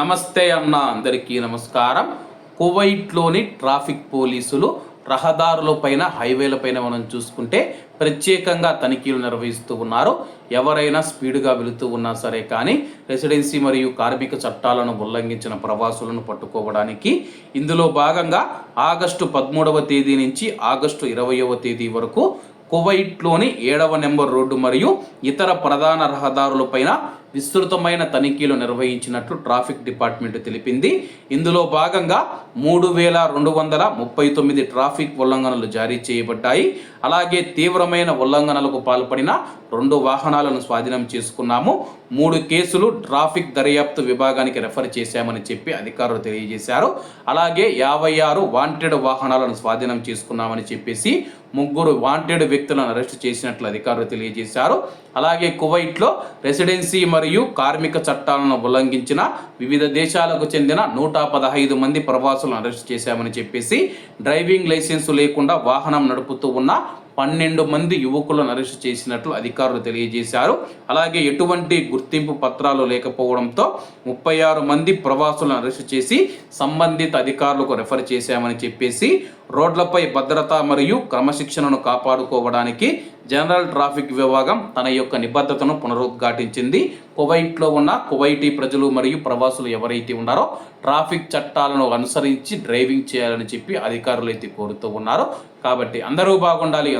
నమస్తే అన్న అందరికీ నమస్కారం. కువైట్లోని ట్రాఫిక్ పోలీసులు రహదారులపైన హైవేలపైన మనం చూసుకుంటే ప్రత్యేకంగా తనిఖీలు నిర్వహిస్తూ ఉన్నారు. ఎవరైనా స్పీడ్గా వెళుతూ ఉన్నా సరే కానీ రెసిడెన్సీ మరియు కార్మిక చట్టాలను ఉల్లంఘించిన ప్రవాసులను పట్టుకోవడానికి ఇందులో భాగంగా ఆగస్టు పదమూడవ తేదీ నుంచి ఆగస్టు ఇరవయవ తేదీ వరకు కువైట్లోని ఏడవ నెంబర్ రోడ్డు మరియు ఇతర ప్రధాన రహదారులపైన విస్తృతమైన తనిఖీలు నిర్వహించినట్లు ట్రాఫిక్ డిపార్ట్మెంట్ తెలిపింది. ఇందులో భాగంగా మూడు వేల రెండు వందల ముప్పై తొమ్మిది ట్రాఫిక్ ఉల్లంఘనలు జారీ చేయబడ్డాయి. అలాగే తీవ్రమైన ఉల్లంఘనలకు పాల్పడిన రెండు వాహనాలను స్వాధీనం చేసుకున్నాము. మూడు కేసులు ట్రాఫిక్ దర్యాప్తు విభాగానికి రెఫర్ చేశామని చెప్పి అధికారులు తెలియజేశారు. అలాగే యాభై ఆరు వాంటెడ్ వాహనాలను స్వాధీనం చేసుకున్నామని చెప్పేసి ముగ్గురు వాంటెడ్ వ్యక్తులను అరెస్ట్ చేసినట్లు అధికారులు తెలియజేశారు. అలాగే కువైట్లో రెసిడెన్సీ మరియు కార్మిక చట్టాలను ఉల్లంఘించిన వివిధ దేశాలకు చెందిన నూట పదహైదు మంది ప్రవాసులను అరెస్ట్ చేశామని చెప్పేసి డ్రైవింగ్ లైసెన్సు లేకుండా వాహనం నడుపుతూ ఉన్న పన్నెండు మంది యువకులను అరెస్టు చేసినట్లు అధికారులు తెలియజేశారు. అలాగే ఎటువంటి గుర్తింపు పత్రాలు లేకపోవడంతో ముప్పై ఆరు మంది ప్రవాసులను అరెస్టు చేసి సంబంధిత అధికారులకు రెఫర్ చేశామని చెప్పేసి రోడ్లపై భద్రత మరియు క్రమశిక్షణను కాపాడుకోవడానికి జనరల్ ట్రాఫిక్ విభాగం తన యొక్క నిబద్ధతను పునరుద్ఘాటించింది. కువైట్లో ఉన్న కువైటీ ప్రజలు మరియు ప్రవాసులు ఎవరైతే ఉన్నారో ట్రాఫిక్ చట్టాలను అనుసరించి డ్రైవింగ్ చేయాలని చెప్పి అధికారులు అయితే కోరుతూ ఉన్నారు. కాబట్టి అందరూ బాగుండాలి